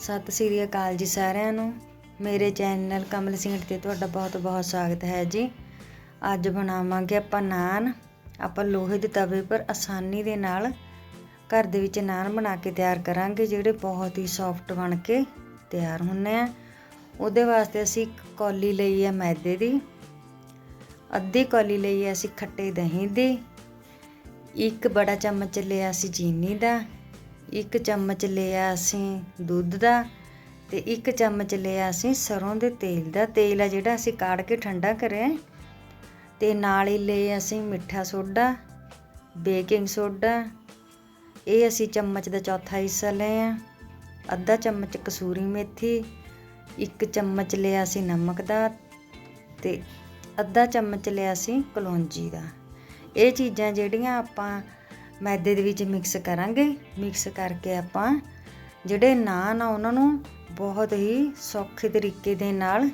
ਸਤਿ ਸ੍ਰੀ ਅਕਾਲ ਜੀ ਸਾਰਿਆਂ ਨੂੰ। ਮੇਰੇ ਚੈਨਲ ਕਮਲ ਸਿੰਘ ਤੇ ਤੁਹਾਡਾ ਬਹੁਤ ਬਹੁਤ ਸਵਾਗਤ ਹੈ ਜੀ। ਅੱਜ ਬਣਾਵਾਂਗੇ ਆਪਾਂ ਨਾਨ। ਆਪਾਂ ਲੋਹੇ ਦੇ ਤਵੇ ਪਰ ਆਸਾਨੀ ਦੇ ਨਾਲ ਘਰ ਦੇ ਵਿੱਚ ਨਾਨ ਬਣਾ ਕੇ ਤਿਆਰ ਕਰਾਂਗੇ, ਜਿਹੜੇ ਬਹੁਤ ਹੀ ਸੌਫਟ ਬਣ ਕੇ ਤਿਆਰ ਹੁੰਨੇ ਆ। ਉਹਦੇ ਵਾਸਤੇ ਅਸੀਂ ਇੱਕ ਕੌਲੀ ਲਈ ਹੈ ਮੈਦੇ ਦੀ। ਅੱਧੀ ਕੌਲੀ ਲਈ ਹੈ ਅਸੀਂ ਖੱਟੇ ਦਹੀਂ ਦੀ। ਇੱਕ ਬੜਾ ਚਮਚ ਲਿਆ ਅਸੀਂ ਚੀਨੀ ਦਾ। ਇੱਕ ਚਮਚ ਲਿਆ ਅਸੀਂ ਦੁੱਧ ਦਾ ਤੇ ਇੱਕ ਚਮਚ ਲਿਆ ਅਸੀਂ ਸਰੋਂ ਦੇ ਤੇਲ ਦਾ। ਤੇਲ ਆ ਜਿਹੜਾ ਅਸੀਂ ਕਾੜ ਕੇ ਠੰਡਾ ਕਰਿਆ ਤੇ ਨਾਲ ਹੀ ਲਏ ਅਸੀਂ ਮਿੱਠਾ ਸੋਡਾ, ਬੇਕਿੰਗ ਸੋਡਾ। ਇਹ ਅਸੀਂ ਚਮਚ ਦਾ ਚੌਥਾ ਹਿੱਸਾ ਲਏ ਆ। ਅੱਧਾ ਚਮਚ ਕਸੂਰੀ ਮੇਥੀ, ਇੱਕ ਚਮਚ ਲਿਆ ਅਸੀਂ ਨਮਕ ਦਾ ਤੇ ਅੱਧਾ ਚਮਚ ਲਿਆ ਅਸੀਂ ਕਲੌਂਜੀ ਦਾ। ਇਹ ਚੀਜ਼ਾਂ ਜਿਹੜੀਆਂ ਆਪਾਂ ਮੈਦੇ ਦੇ ਵਿੱਚ ਮਿਕਸ ਕਰਾਂਗੇ। ਮਿਕਸ ਕਰਕੇ ਆਪਾਂ ਜਿਹੜੇ ਨਾਨ ਆ ਉਹਨਾਂ ਨੂੰ ਬਹੁਤ ਹੀ ਸੌਖੇ ਤਰੀਕੇ ਦੇ ਨਾਲ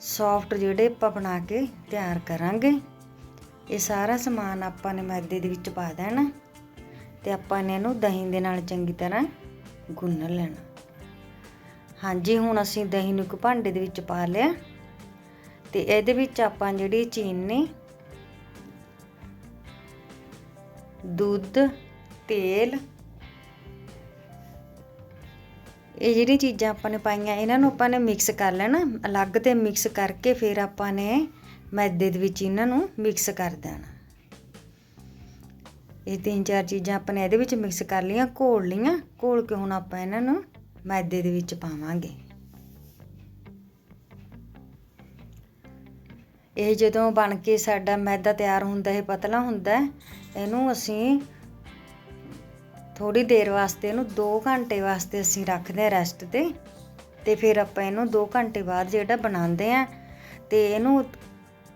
ਸੌਫਟ ਜਿਹੜੇ ਆਪਾਂ ਬਣਾ ਕੇ ਤਿਆਰ ਕਰਾਂਗੇ। ਇਹ ਸਾਰਾ ਸਮਾਨ ਆਪਾਂ ਨੇ ਮੈਦੇ ਦੇ ਵਿੱਚ ਪਾ ਦੇਣਾ ਤੇ ਆਪਾਂ ਨੇ ਇਹਨੂੰ ਦਹੀਂ ਦੇ ਨਾਲ ਚੰਗੀ ਤਰ੍ਹਾਂ ਗੁੰਨ ਲੈਣਾ। ਹਾਂਜੀ, ਹੁਣ ਅਸੀਂ ਦਹੀਂ ਨੂੰ ਇੱਕ ਭਾਂਡੇ ਦੇ ਵਿੱਚ ਪਾ ਲਿਆ ਤੇ ਇਹਦੇ ਵਿੱਚ ਆਪਾਂ ਜਿਹੜੀ ਚੀਨੀ ਦੁੱਧ, ਤੇਲ। ਇਹ ਜਿਹੜੀਆਂ ਚੀਜ਼ਾਂ ਆਪਾਂ ਨੇ ਪਾਈਆਂ, ਇਹਨਾਂ ਨੂੰ ਆਪਾਂ ਨੇ ਮਿਕਸ ਕਰ ਲੈਣਾ। ਅਲੱਗ ਤੇ ਮਿਕਸ ਕਰਕੇ ਫਿਰ ਆਪਾਂ ਨੇ ਮੈਦੇ ਦੇ ਵਿੱਚ ਇਹਨਾਂ ਨੂੰ ਮਿਕਸ ਕਰ ਦੇਣਾ। ਇਹ ਤਿੰਨ ਚਾਰ ਚੀਜ਼ਾਂ ਆਪਾਂ ਨੇ ਇਹਦੇ ਵਿੱਚ ਮਿਕਸ ਕਰ ਲਈਆਂ, ਘੋਲ ਲਈਆਂ। ਘੋਲ ਕੇ ਹੁਣ ਆਪਾਂ ਇਹਨਾਂ ਨੂੰ ਮੈਦੇ ਦੇ ਵਿੱਚ ਪਾਵਾਂਗੇ। ਇਹ ਜਦੋਂ ਬਣ ਕੇ ਸਾਡਾ ਮੈਦਾ ਤਿਆਰ ਹੁੰਦਾ ਹੈ, ਪਤਲਾ ਹੁੰਦਾ ਇਹਨੂੰ ਅਸੀਂ ਥੋੜੀ ਦੇਰ ਵਾਸਤੇ ਇਹਨੂੰ 2 ਘੰਟੇ ਵਾਸਤੇ ਅਸੀਂ ਰੱਖਦੇ ਹਾਂ ਰੈਸਟ ਤੇ ਤੇ ਫਿਰ ਆਪਾਂ ਇਹਨੂੰ 2 ਘੰਟੇ ਬਾਅਦ ਜਿਹੜਾ ਬਣਾਉਂਦੇ ਆ ਤੇ ਇਹਨੂੰ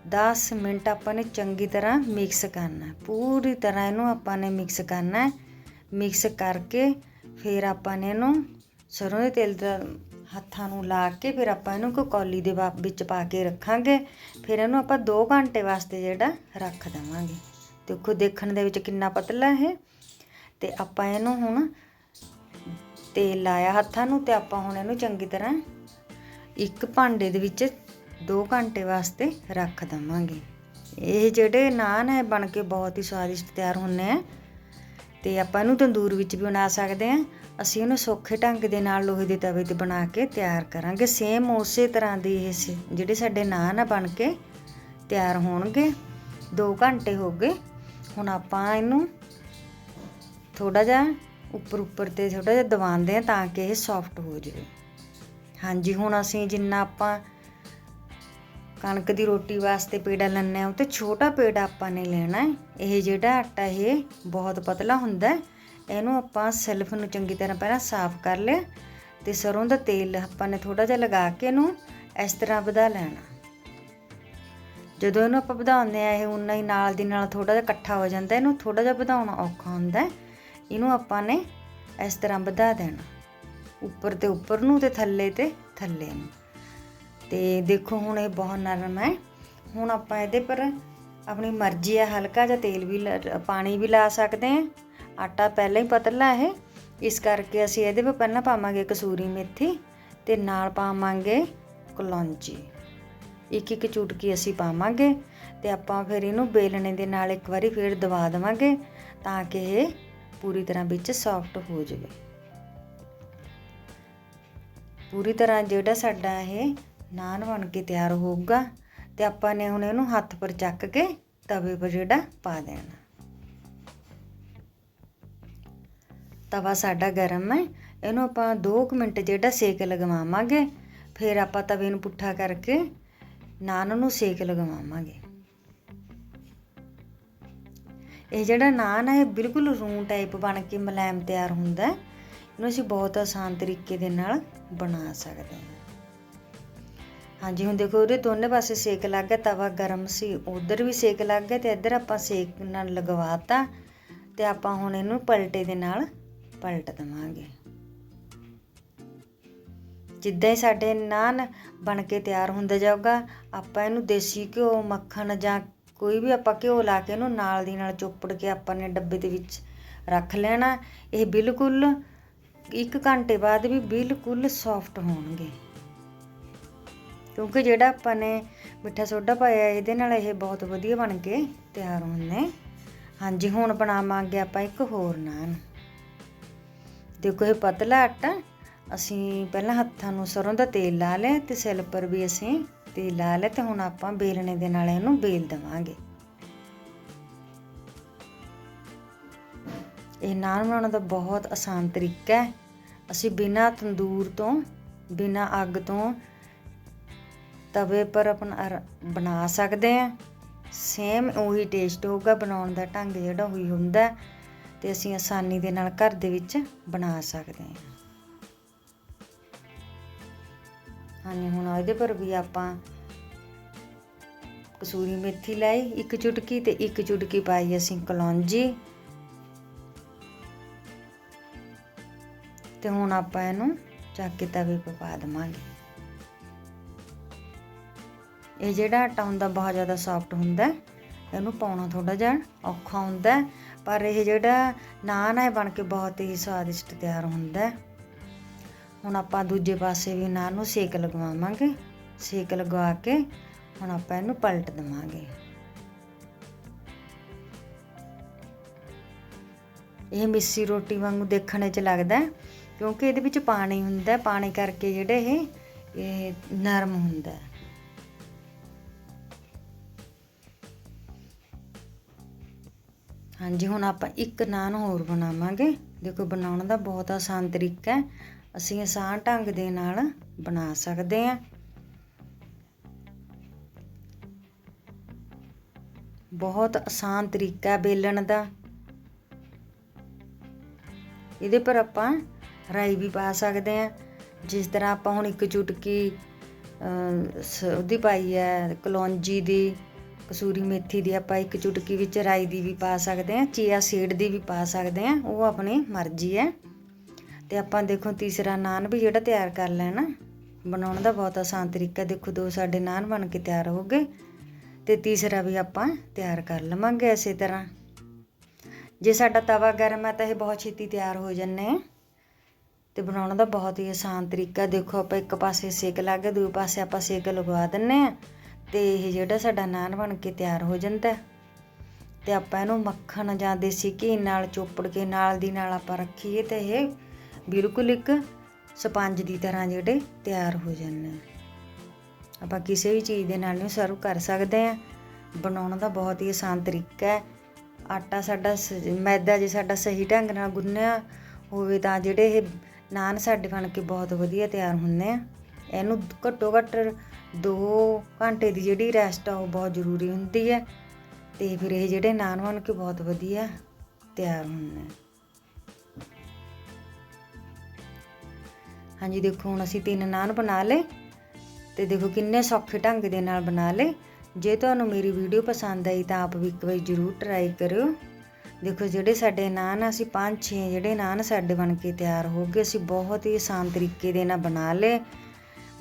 10 ਮਿੰਟ ਆਪਾਂ ਨੇ ਚੰਗੀ ਤਰ੍ਹਾਂ ਮਿਕਸ ਕਰਨਾ ਪੂਰੀ ਤਰ੍ਹਾਂ ਇਹਨੂੰ ਆਪਾਂ ਨੇ ਮਿਕਸ ਕਰਨਾ ਮਿਕਸ ਕਰਕੇ ਫਿਰ ਆਪਾਂ ਨੇ ਇਹਨੂੰ ਸਰੋਂ ਦੇ ਤੇਲ ਦਾ ਹੱਥਾਂ ਨੂੰ ਲਾ ਕੇ ਫਿਰ ਆਪਾਂ ਇਹਨੂੰ ਕੋ ਕੌਲੀ ਦੇ ਵਿੱਚ ਪਾ ਕੇ ਰੱਖਾਂਗੇ। ਫਿਰ ਇਹਨੂੰ ਆਪਾਂ 2 ਘੰਟੇ ਵਾਸਤੇ ਜਿਹੜਾ ਰੱਖ ਦੇਵਾਂਗੇ। ਦੇਖੋ, ਦੇਖਣ ਦੇ ਵਿੱਚ ਕਿੰਨਾ ਪਤਲਾ ਹੈ ਤੇ ਆਪਾਂ ਇਹਨੂੰ ਹੁਣ ਤੇਲ ਲਾਇਆ ਹੱਥਾਂ ਨੂੰ ਤੇ ਆਪਾਂ ਹੁਣ ਇਹਨੂੰ ਚੰਗੀ ਤਰ੍ਹਾਂ ਇੱਕ ਭਾਂਡੇ ਦੇ ਵਿੱਚ 2 ਘੰਟੇ ਵਾਸਤੇ ਰੱਖ ਦਵਾਂਗੇ। ਇਹ ਜਿਹੜੇ ਨਾਨ ਹੈ ਬਣ ਕੇ ਬਹੁਤ ਹੀ ਸਵਾਦਿਸ਼ਟ ਤਿਆਰ ਹੁੰਨੇ ਆ। ਤੇ ਆਪਾਂ ਇਹਨੂੰ ਤੰਦੂਰ ਵਿੱਚ ਵੀ ਬਣਾ ਸਕਦੇ ਆ। ਅਸੀਂ ਉਹਨੂੰ ਸੌਖੇ ਢੰਗ ਦੇ ਨਾਲ ਲੋਹੇ ਦੇ ਤਵੇ ਤੇ ਬਣਾ ਕੇ ਤਿਆਰ ਕਰਾਂਗੇ। ਸੇਮ ਉਸੇ ਤਰ੍ਹਾਂ ਦੇ ਇਹ ਜਿਹੜੇ ਸਾਡੇ ਨਾਨ ਆ ਬਣ ਕੇ ਤਿਆਰ ਹੋਣਗੇ। 2 ਘੰਟੇ ਹੋ ਗਏ। ਹੁਣ ਆਪਾਂ ਇਹਨੂੰ ਥੋੜਾ ਜਿਹਾ ਉੱਪਰ ਉੱਪਰ ਤੇ ਥੋੜਾ ਜਿਹਾ ਦਬਾਉਂਦੇ ਆ ਤਾਂ ਕਿ ਇਹ ਸੌਫਟ ਹੋ ਜਾਵੇ। ਹਾਂਜੀ, ਹੁਣ ਅਸੀਂ ਜਿੰਨਾ ਆਪਾਂ ਕਣਕ ਦੀ ਰੋਟੀ ਵਾਸਤੇ ਪੇੜਾ ਲੈਣਾ ਉਹ ਤੇ ਛੋਟਾ ਪੇੜਾ ਆਪਾਂ ਨੇ ਲੈਣਾ ਹੈ। ਇਹ ਜਿਹੜਾ ਆਟਾ ਇਹ ਬਹੁਤ ਪਤਲਾ ਹੁੰਦਾ ਇਹਨੂੰ ਆਪਾਂ ਸੈਲਫ ਨੂੰ ਚੰਗੀ ਤਰ੍ਹਾਂ ਪਹਿਲਾਂ ਸਾਫ਼ ਕਰ ਲਿਆ ਤੇ ਸਰੋਂ ਦਾ ਤੇਲ ਆਪਾਂ ਨੇ ਥੋੜਾ ਜਿਹਾ ਲਗਾ ਕੇ ਇਹਨੂੰ ਇਸ ਤਰ੍ਹਾਂ ਵਧਾ ਲੈਣਾ। ਜਦੋਂ ਇਹਨੂੰ ਆਪਾਂ ਵਧਾਉਂਦੇ ਆ ਇਹ ਉਨਾ ਹੀ ਨਾਲ ਦੀ ਨਾਲ ਥੋੜਾ ਜਿਹਾ ਇਕੱਠਾ ਹੋ ਜਾਂਦਾ, ਇਹਨੂੰ ਥੋੜਾ ਜਿਹਾ ਵਧਾਉਣਾ ਔਖਾ ਹੁੰਦਾ ਇਹਨੂੰ ਆਪਾਂ ਨੇ ਇਸ ਤਰ੍ਹਾਂ ਵਧਾ ਦੇਣਾ, ਉੱਪਰ ਤੇ ਉੱਪਰ ਨੂੰ ਤੇ ਥੱਲੇ ਤੇ ਥੱਲੇ ਨੂੰ। ਤੇ ਦੇਖੋ ਹੁਣ ਇਹ ਬਹੁਤ ਨਰਮ ਹੈ। ਹੁਣ ਆਪਾਂ ਇਹਦੇ ਪਰ ਆਪਣੀ ਮਰਜ਼ੀ ਹੈ ਹਲਕਾ ਜਿਹਾ ਤੇਲ ਵੀ ਪਾਣੀ ਵੀ ਲਾ ਸਕਦੇ ਹਾਂ। ਆਟਾ ਪਹਿਲਾਂ ਹੀ ਪਤਲਾ ਹੈ। ਇਸ ਕਰਕੇ ਅਸੀਂ ਇਹਦੇ ਵਿੱਚ ਪਹਿਲਾਂ ਪਾਵਾਂਗੇ ਕਸੂਰੀ ਮੇਥੀ ਤੇ ਨਾਲ ਪਾਵਾਂਗੇ ਕਲੌਂਜੀ। ਇੱਕ ਇੱਕ ਚੁਟਕੀ ਅਸੀਂ ਪਾਵਾਂਗੇ ਤੇ ਆਪਾਂ ਫਿਰ ਇਹਨੂੰ ਬੇਲਣੇ ਦੇ ਨਾਲ ਇੱਕ ਵਾਰੀ ਫੇਰ ਦਬਾ ਦੇਵਾਂਗੇ ਤਾਂ ਕਿ ਇਹ ਪੂਰੀ ਤਰ੍ਹਾਂ ਵਿੱਚ ਸੌਫਟ ਹੋ ਜਾਵੇ। ਪੂਰੀ ਤਰ੍ਹਾਂ ਜਿਹੜਾ ਸਾਡਾ ਇਹ ਨਾਨ ਬਣ ਕੇ ਤਿਆਰ ਹੋਊਗਾ ਤੇ ਆਪਾਂ ਨੇ ਹੁਣ ਇਹਨੂੰ ਹੱਥ ਪਰ ਚੱਕ ਕੇ ਤਵੇ ਪਰ ਜਿਹੜਾ ਪਾ ਦੇਣਾ। ਤਵਾ ਸਾਡਾ ਗਰਮ ਹੈ, ਇਹਨੂੰ ਆਪਾਂ 2 ਮਿੰਟ ਜਿਹੜਾ ਸੇਕ ਲਗਵਾਵਾਂਗੇ, ਫਿਰ ਆਪਾਂ ਤਵੇ ਨੂੰ ਪੁੱਠਾ ਕਰਕੇ ਨਾਨ ਨੂੰ ਸੇਕ ਲਗਵਾਵਾਂਗੇ। ਇਹ ਜਿਹੜਾ ਨਾਨ ਹੈ ਬਿਲਕੁਲ ਰੂੰ ਟਾਈਪ ਬਣ ਕੇ ਮਲਾਇਮ ਤਿਆਰ ਹੁੰਦਾ ਹੈ, ਇਹਨੂੰ ਅਸੀਂ ਬਹੁਤ ਆਸਾਨ ਤਰੀਕੇ ਦੇ ਨਾਲ ਬਣਾ ਸਕਦੇ ਹਾਂ। ਹਾਂਜੀ, ਹੁਣ ਦੇਖੋ ਉਹਦੇ ਦੋਨੇ ਪਾਸੇ ਸੇਕ ਲੱਗ ਗਿਆ, ਤਵਾ ਗਰਮ ਸੀ, ਉਧਰ ਵੀ ਸੇਕ ਲੱਗ ਗਿਆ ਤੇ ਇੱਧਰ ਆਪਾਂ ਸੇਕ ਨਾਲ ਲਗਵਾਤਾ ਤੇ ਆਪਾਂ ਹੁਣ ਇਹਨੂੰ ਪਲਟੇ ਦੇ ਨਾਲ ਪਲਟ ਦਵਾਂਗੇ ਜਿੱਦਾਂ ਹੀ ਸਾਡੇ ਨਾਨ ਬਣ ਕੇ ਤਿਆਰ ਹੁੰਦਾ ਜਾਊਗਾ, ਆਪਾਂ ਇਹਨੂੰ ਦੇਸੀ ਘਿਓ, ਮੱਖਣ ਜਾਂ ਕੋਈ ਵੀ ਆਪਾਂ ਘਿਓ ਲਾ ਕੇ ਇਹਨੂੰ ਨਾਲ ਦੀ ਨਾਲ ਚੋਪੜ ਕੇ ਆਪਾਂ ਨੇ ਡੱਬੇ ਦੇ ਵਿੱਚ ਰੱਖ ਲੈਣਾ। ਇਹ ਬਿਲਕੁਲ 1 ਘੰਟੇ ਬਾਅਦ ਵੀ ਬਿਲਕੁਲ ਸੌਫਟ ਹੋਣਗੇ। ਕਿਉਂਕਿ ਜਿਹੜਾ ਆਪਾਂ ਨੇ ਮਿੱਠਾ ਸੋਡਾ ਪਾਇਆ, ਇਹਦੇ ਨਾਲ ਇਹ ਬਹੁਤ ਵਧੀਆ ਬਣ ਕੇ ਤਿਆਰ ਹੁੰਦੇ। ਹਾਂਜੀ, ਹੁਣ ਬਣਾਵਾਂਗੇ ਆਪਾਂ ਇੱਕ ਹੋਰ ਨਾਨ। ਦੇਖੋ ਇਹ ਪਤਲਾ ਆਟਾ, ਅਸੀਂ ਪਹਿਲਾਂ ਹੱਥਾਂ ਨੂੰ ਸਰੋਂ ਦਾ ਤੇਲ ਲਾ ਲਿਆ ਤੇ ਸਿਲ ਪਰ ਵੀ ਅਸੀਂ ਤੇਲ ਲਾ ਲਿਆ ਤੇ ਹੁਣ ਆਪਾਂ ਬੇਲਣੇ ਦੇ ਨਾਲ ਇਹਨੂੰ ਬੇਲ ਦਵਾਂਗੇ। ਇਹ ਨਾਨ ਬਣਾਉਣ ਦਾ ਬਹੁਤ ਆਸਾਨ ਤਰੀਕਾ ਹੈ। ਅਸੀਂ ਬਿਨਾ ਤੰਦੂਰ ਤੋਂ, ਬਿਨਾ ਅੱਗ ਤੋਂ ਤਵੇ ਪਰ ਆਪਣਾ ਬਣਾ ਸਕਦੇ ਆ ਸੇਮ ਉਹੀ ਟੇਸਟ ਹੋਊਗਾ ਬਣਾਉਣ ਦਾ, ਢੰਗ ਜਿਹੜਾ ਉਹੀ ਹੁੰਦਾ ਤੇ ਅਸੀਂ ਆਸਾਨੀ ਦੇ ਨਾਲ ਘਰ ਦੇ ਵਿੱਚ ਬਣਾ ਸਕਦੇ ਹਾਂ। ਹਾਂਜੀ, ਹੁਣ ਇਹਦੇ ਪਰ ਵੀ ਆਪਾਂ ਕਸੂਰੀ ਮੇਥੀ ਲਈ, ਇੱਕ ਚੁਟਕੀ ਤੇ ਇੱਕ ਚੁਟਕੀ ਪਾਈ ਅਸੀਂ ਕਲੌਂਜੀ। ਤੇ ਹੁਣ ਆਪਾਂ ਇਹਨੂੰ ਚੱਕ ਕੇ ਤਵੇ 'ਤੇ ਪਾ ਦੇਵਾਂਗੇ। ਇਹ ਜਿਹੜਾ ਆਟਾ ਹੁੰਦਾ, ਬਹੁਤ ਜ਼ਿਆਦਾ ਸੌਫਟ ਹੁੰਦਾ, ਇਹਨੂੰ ਪਾਉਣਾ ਥੋੜਾ ਜਿਹਾ ਔਖਾ ਹੁੰਦਾ। ਪਰ ਇਹ ਜਿਹੜਾ ਨਾਨ ਹੈ ਬਣ ਕੇ ਬਹੁਤ ਹੀ ਸਵਾਦਿਸ਼ਟ ਤਿਆਰ ਹੁੰਦਾ ਹੈ। ਹੁਣ ਆਪਾਂ ਦੂਜੇ ਪਾਸੇ ਵੀ ਨਾਨ ਨੂੰ ਸੇਕ ਲਗਵਾਵਾਂਗੇ। ਸੇਕ ਲਗਵਾ ਕੇ ਹੁਣ ਆਪਾਂ ਇਹਨੂੰ ਪਲਟ ਦਵਾਂਗੇ। ਇਹ ਮਿੱਸੀ ਰੋਟੀ ਵਾਂਗੂ ਦੇਖਣ 'ਚ ਲੱਗਦਾ ਕਿਉਂਕਿ ਇਹਦੇ ਵਿੱਚ ਪਾਣੀ ਹੁੰਦਾ ਪਾਣੀ ਕਰਕੇ ਜਿਹੜੇ ਇਹ ਨਰਮ ਹੁੰਦਾ ਹਾਂਜੀ, ਹੁਣ ਆਪਾਂ ਇੱਕ ਨਾਨ ਹੋਰ ਬਣਾਵਾਂਗੇ। ਦੇਖੋ, ਬਣਾਉਣ ਦਾ ਬਹੁਤ ਆਸਾਨ ਤਰੀਕਾ ਹੈ। ਅਸੀਂ ਆਸਾਨ ਢੰਗ ਦੇ ਨਾਲ ਬਣਾ ਸਕਦੇ ਹਾਂ। ਬਹੁਤ ਆਸਾਨ ਤਰੀਕਾ ਹੈ ਬੇਲਣ ਦਾ। ਇਹਦੇ ਪਰ ਆਪਾਂ ਰਾਈ ਵੀ ਪਾ ਸਕਦੇ ਹਾਂ। ਜਿਸ ਤਰ੍ਹਾਂ ਆਪਾਂ ਹੁਣ ਇੱਕ ਚੁਟਕੀ ਉਹਦੀ ਪਾਈ ਹੈ, ਕਲੌਂਜੀ ਦੀ। ਕਸੂਰੀ ਮੇਥੀ ਦੀ ਆਪਾਂ ਇੱਕ ਚੁਟਕੀ ਵਿੱਚ ਰਾਈ ਦੀ ਵੀ ਪਾ ਸਕਦੇ ਹਾਂ, ਚੀਆ ਸੀਡ ਦੀ ਵੀ ਪਾ ਸਕਦੇ ਹਾਂ, ਉਹ ਆਪਣੀ ਮਰਜ਼ੀ ਹੈ। ਤੇ ਆਪਾਂ ਦੇਖੋ ਤੀਸਰਾ ਨਾਨ ਵੀ ਜਿਹੜਾ ਤਿਆਰ ਕਰ ਲੈਣਾ, ਬਣਾਉਣ ਦਾ ਬਹੁਤ ਆਸਾਨ ਤਰੀਕਾ, ਦੇਖੋ ਦੋ ਸਾਡੇ ਨਾਨ ਬਣ ਕੇ ਤਿਆਰ ਹੋ ਗਏ। ਤੇ ਤੀਸਰਾ ਵੀ ਆਪਾਂ ਤਿਆਰ ਕਰ ਲਵਾਂਗੇ ਇਸੇ ਤਰ੍ਹਾਂ। ਜੇ ਸਾਡਾ ਤਵਾ ਗਰਮ ਹੈ ਤਾਂ ਇਹ ਬਹੁਤ ਛੇਤੀ ਤਿਆਰ ਹੋ ਜੰਨੇ ਆ। ਤੇ ਬਣਾਉਣ ਦਾ ਬਹੁਤ ਹੀ ਆਸਾਨ ਤਰੀਕਾ, ਦੇਖੋ ਆਪਾਂ ਇੱਕ ਪਾਸੇ ਸੇਕ ਲਾ ਕੇ, ਦੂਜੇ ਪਾਸੇ ਆਪਾਂ ਸੇਕ ਲਗਵਾ ਦਿੰਨੇ ਆ। ਤੇ ਇਹ ਜਿਹੜਾ ਸਾਡਾ ਨਾਨ ਬਣ ਕੇ ਤਿਆਰ ਹੋ ਜਾਂਦਾ ਹੈ। ਤੇ ਆਪਾਂ ਇਹਨੂੰ ਮੱਖਣ ਜਾਂ ਦੇਸੀ ਘੀ ਨਾਲ ਚੋਪੜ ਕੇ ਨਾਲ ਦੀ ਨਾਲ ਆਪਾਂ ਰੱਖੀਏ ਤੇ ਇਹ ਬਿਲਕੁਲ ਇੱਕ ਸਪੰਜ ਦੀ ਤਰ੍ਹਾਂ ਜਿਹੜੇ ਤਿਆਰ ਹੋ ਜਾਂਦੇ ਆਪਾਂ ਕਿਸੇ ਵੀ ਚੀਜ਼ ਦੇ ਨਾਲ ਨੂੰ ਸਰਵ ਕਰ ਸਕਦੇ ਆ ਬਣਾਉਣ ਦਾ ਬਹੁਤ ਹੀ ਆਸਾਨ ਤਰੀਕਾ ਹੈ। ਆਟਾ ਸਾਡਾ ਸ- ਮੈਦਾ ਜੇ ਸਾਡਾ ਸਹੀ ਢੰਗ ਨਾਲ ਗੁੰਨਿਆ ਹੋਵੇ ਤਾਂ ਜਿਹੜੇ ਇਹ ਨਾਨ ਸਾਡੇ ਬਣ ਕੇ ਬਹੁਤ ਵਧੀਆ ਤਿਆਰ ਹੁੰਦੇ ਆ। ਇਹਨੂੰ ਘੱਟੋ ਘੱਟ 2 ਘੰਟੇ ਦੀ ਜਿਹੜੀ ਰੈਸਟ ਆ ਉਹ ਬਹੁਤ ਜ਼ਰੂਰੀ ਹੁੰਦੀ ਹੈ ਤੇ ਫਿਰ ਇਹ ਜਿਹੜੇ ਨਾਨ ਬਣ ਕੇ ਬਹੁਤ ਵਧੀਆ ਤਿਆਰ ਹੁੰਦੇ ਹਾਂਜੀ, ਦੇਖੋ ਹੁਣ ਅਸੀਂ ਤਿੰਨ ਨਾਨ ਬਣਾ ਲਏ ਤੇ ਦੇਖੋ ਕਿੰਨੇ ਸੌਖੇ ਢੰਗ ਦੇ ਨਾਲ ਬਣਾ ਲਏ। ਜੇ ਤੁਹਾਨੂੰ ਮੇਰੀ ਵੀਡੀਓ ਪਸੰਦ ਆਈ ਤਾਂ ਆਪ ਵੀ ਇੱਕ ਵਾਰੀ ਜ਼ਰੂਰ ਟਰਾਈ ਕਰਿਓ। ਦੇਖੋ ਜਿਹੜੇ ਸਾਡੇ ਨਾਨ ਅਸੀਂ ਪੰਜ ਛੇ ਜਿਹੜੇ ਨਾਨ ਸਾਡੇ ਬਣ ਕੇ ਤਿਆਰ ਹੋ ਗਏ, ਅਸੀਂ ਬਹੁਤ ਹੀ ਆਸਾਨ ਤਰੀਕੇ ਦੇ ਨਾਲ ਬਣਾ ਲਏ।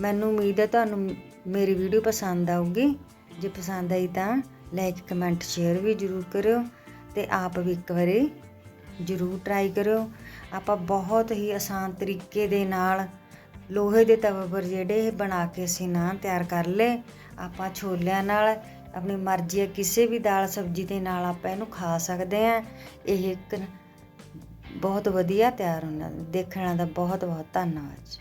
ਮੈਨੂੰ ਉਮੀਦ ਹੈ ਤੁਹਾਨੂੰ ਮੇਰੀ ਵੀਡੀਓ ਪਸੰਦ ਆਊਗੀ, ਜੇ ਪਸੰਦ ਆਈ ਤਾਂ ਲਾਈਕ, ਕਮੈਂਟ, ਸ਼ੇਅਰ ਵੀ ਜ਼ਰੂਰ ਕਰਿਓ ਤੇ ਆਪ ਵੀ ਇੱਕ ਵਾਰੀ ਜ਼ਰੂਰ ਟਰਾਈ ਕਰਿਓ। ਆਪਾਂ ਬਹੁਤ ਹੀ ਆਸਾਨ ਤਰੀਕੇ ਦੇ ਨਾਲ ਲੋਹੇ ਦੇ ਤਵੇ ਪਰ ਜਿਹੜੇ ਇਹ ਬਣਾ ਕੇ ਅਸੀਂ ਨਾਨ ਤਿਆਰ ਕਰ ਲਏ। ਆਪਾਂ ਛੋਲਿਆਂ ਨਾਲ, ਆਪਣੀ ਮਰਜ਼ੀ ਹੈ ਕਿਸੇ ਵੀ ਦਾਲ ਸਬਜ਼ੀ ਦੇ ਨਾਲ ਆਪਾਂ ਇਹਨੂੰ ਖਾ ਸਕਦੇ ਹਾਂ। ਇਹ ਇੱਕ ਬਹੁਤ ਵਧੀਆ ਤਿਆਰ ਹੁੰਦਾ। ਦੇਖਣ ਦਾ ਬਹੁਤ ਬਹੁਤ ਧੰਨਵਾਦ। ਜੀ